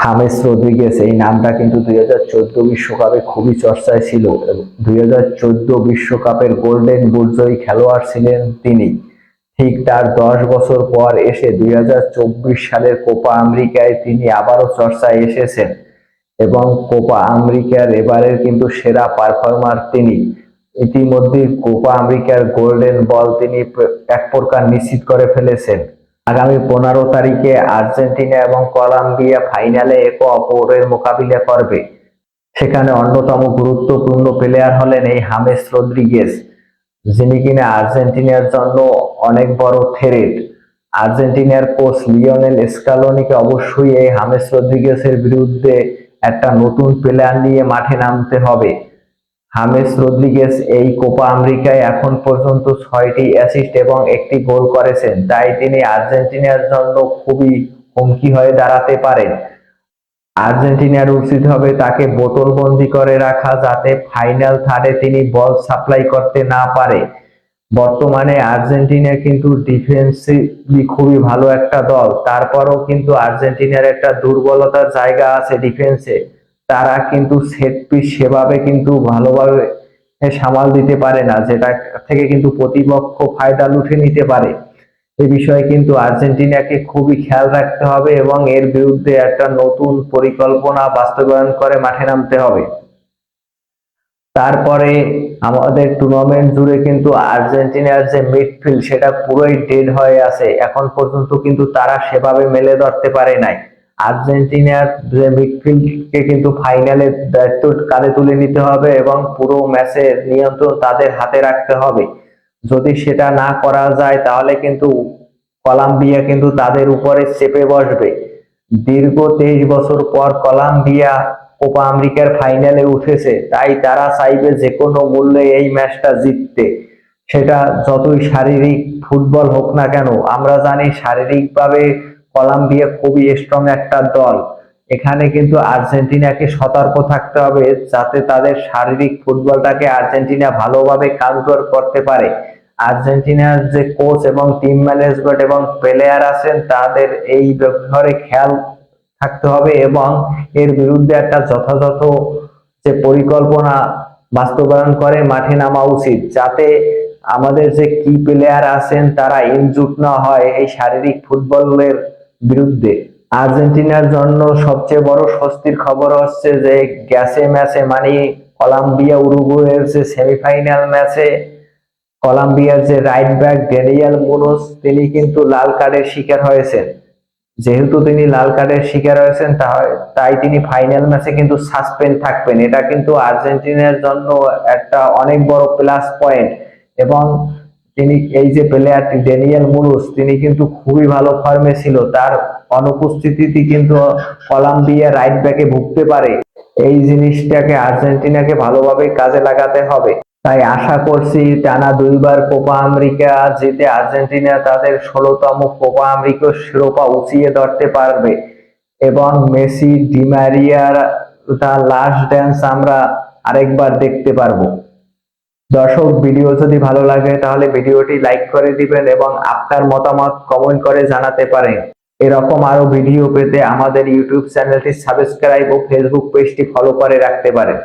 James Rodrigues এই নামটা কিন্তু দুই হাজার চোদ্দ বিশ্বকাপে খুবই চর্চায় ছিল দুই হাজার চোদ্দ বিশ্বকাপের গোল্ডেন বুটজয়ী খেলোয়াড় ছিলেন তিনি। ঠিক তার দশ বছর পর এসে দুই হাজার চব্বিশ সালের কোপা আমেরিকায় তিনি আবারও চর্চায় এসেছেন এবং কোপা আমেরিকার এবারের কিন্তু সেরা পারফর্মার তিনি। ইতিমধ্যে কোপা আমেরিকার গোল্ডেন বল তিনি এক প্রকার নিশ্চিত করে ফেলেছেন। আগামী পনেরো তারিখে আর্জেন্টিনা এবং কলম্বিয়া ফাইনালে একে অপরের মোকাবিলা করবে। সেখানে অন্যতম গুরুত্বপূর্ণ প্লেয়ার হলেন এই হামেস রদ্রিগেজ যিনি কিনা আর্জেন্টিনার জন্য অনেক বড় থ্রেট আর্জেন্টিনার কোচ লিওনেল স্কালোনিকে অবশ্যই এই হামেস রদ্রিগেসের বিরুদ্ধে একটা নতুন প্লেয়ার নিয়ে মাঠে নামতে হবে। হামেস রদ্রিগেস এই কোপা আমেরিকায় এখন পর্যন্ত ছয়টি অ্যাসিস্ট এবং একটি গোল করেছেন। তাই তিনি আর্জেন্টিনার জন্য খুবই হুমকি হয়ে দাঁড়াতে পারেন আর্জেন্টিনার উচিত হবে তাকে বোতলবন্দি করে রাখা যাতে ফাইনাল থার্ডে তিনি বল সাপ্লাই করতে না পারে। বর্তমানে আর্জেন্টিনা কিন্তু ডিফেন্সিভলি খুবই ভালো একটা দল। তারপরও কিন্তু আর্জেন্টিনার একটা দুর্বলতার জায়গা আছে ডিফেন্সে। তারা কিন্তু সেট পিস সেভাবে কিন্তু ভালোভাবে সামাল দিতে পারে না, যেটা থেকে কিন্তু প্রতিপক্ষ ফায়দা লুটে নিতে পারে। এ বিষয়ে কিন্তু আর্জেন্টিনাকে খুবই খেয়াল রাখতে হবে এবং এর বিরুদ্ধে একটা নতুন পরিকল্পনা বাস্তবায়ন করে মাঠে নামতে হবে। তারপরে আমাদের টুর্নামেন্ট জুড়ে কিন্তু আর্জেন্টিনার যে মিডফিল্ড সেটা পুরোই ডেড হয়ে আছে। এখন পর্যন্ত কিন্তু তারা সেভাবে মেলে ধরতে পারে নাই। আর্জেন্টিনার মিডফিল্ডকে কিন্তু ফাইনালে দায়িত্ব কাঁধে তুলে নিতে হবে এবং পুরো ম্যাচের নিয়ন্ত্রণ তাদের হাতে রাখতে হবে। যদি সেটা না করা যায়, তাহলে কিন্তু কলম্বিয়া কিন্তু তাদের উপরে চেপে বসবে। দীর্ঘ তেইশ বছর পর কলম্বিয়া কোপা আমেরিকার ফাইনালে উঠেছে, তাই তারা চাইবে যে কোনো মূল্যে এই ম্যাচটা জিততে। সেটা যতই শারীরিক ফুটবল হোক না কেন, আমরা জানি শারীরিকভাবে কলম্বিয়া খুবই স্ট্রং একটা দল। এখানে কিন্তু আর্জেন্টিনাকে সতর্ক থাকতে হবে যাতে তাদের শারীরিক ফুটবলটাকে আর্জেন্টিনা ভালোভাবে কাউন্টার করতে পারে। আর্জেন্টিনার যে কোচ এবং টিম ম্যানেজমেন্ট এবং প্লেয়ার আছেন, তাদের এই ব্যাপারে খেয়াল থাকতে হবে এবং এর বিরুদ্ধে একটা যথাযথ যে পরিকল্পনা বাস্তবায়ন করে, মাঠে নামা উচিত। যাতে আমাদের যে কি প্লেয়ার আছেন, তারা ইনজুট না হয় এই শারীরিক ফুটবলের বিরুদ্ধে। আর্জেন্টিনার জন্য সবচেয়ে বড় স্বস্তির খবর হচ্ছে যে গ্যাসে ম্যাচে মানে কলম্বিয়া, উরুগুয়ের যে সেমিফাইনাল ম্যাচে কলম্বিয়ার যে রাইট ব্যাক ড্যানিয়াল মুনোস তিনি কিন্তু লাল কার্ডের শিকার হয়েছেন। যেহেতু তিনি লাল কার্ডের শিকার হয়েছেন তাই তিনি ফাইনাল ম্যাচে কিন্তু সাসপেন্ড থাকবেন। এটা কিন্তু আর্জেন্টিনার জন্য একটা অনেক বড় প্লাস পয়েন্ট এবং তিনি এই যে প্লেয়ারটি ড্যানিয়েল মুরুস তিনি কিন্তু খুবই ভালো ফর্মে ছিল। তার অনুপস্থিতিতে কিন্তু কলম্বিয়া রাইট ব্যাকে ভুগতে পারে। এই জিনিসটাকে আর্জেন্টিনাকে ভালোভাবে কাজে লাগাতে হবে। তাই আশা করছি টানা দুইবার কোপা আমেরিকা জিতে আর্জেন্টিনা তাদের ষোলোতম কোপা আমেরিকা শিরোপা উঁচিয়ে ধরতে পারবে। এবং মেসি, ডিমারিয়ার, তার লাস্ট ড্যান্স আমরা আরেকবার দেখতে পারব। দর্শক ভিডিও যদি ভালো লাগে, তাহলে ভিডিওটি লাইক করে দিবেন এবং আপনার মতামত কমেন্ট করে জানাতে পারেন। এরকম আরও ভিডিও পেতে আমাদের ইউটিউব চ্যানেলটি সাবস্ক্রাইব ও ফেসবুক পেজটি ফলো করে রাখতে পারেন।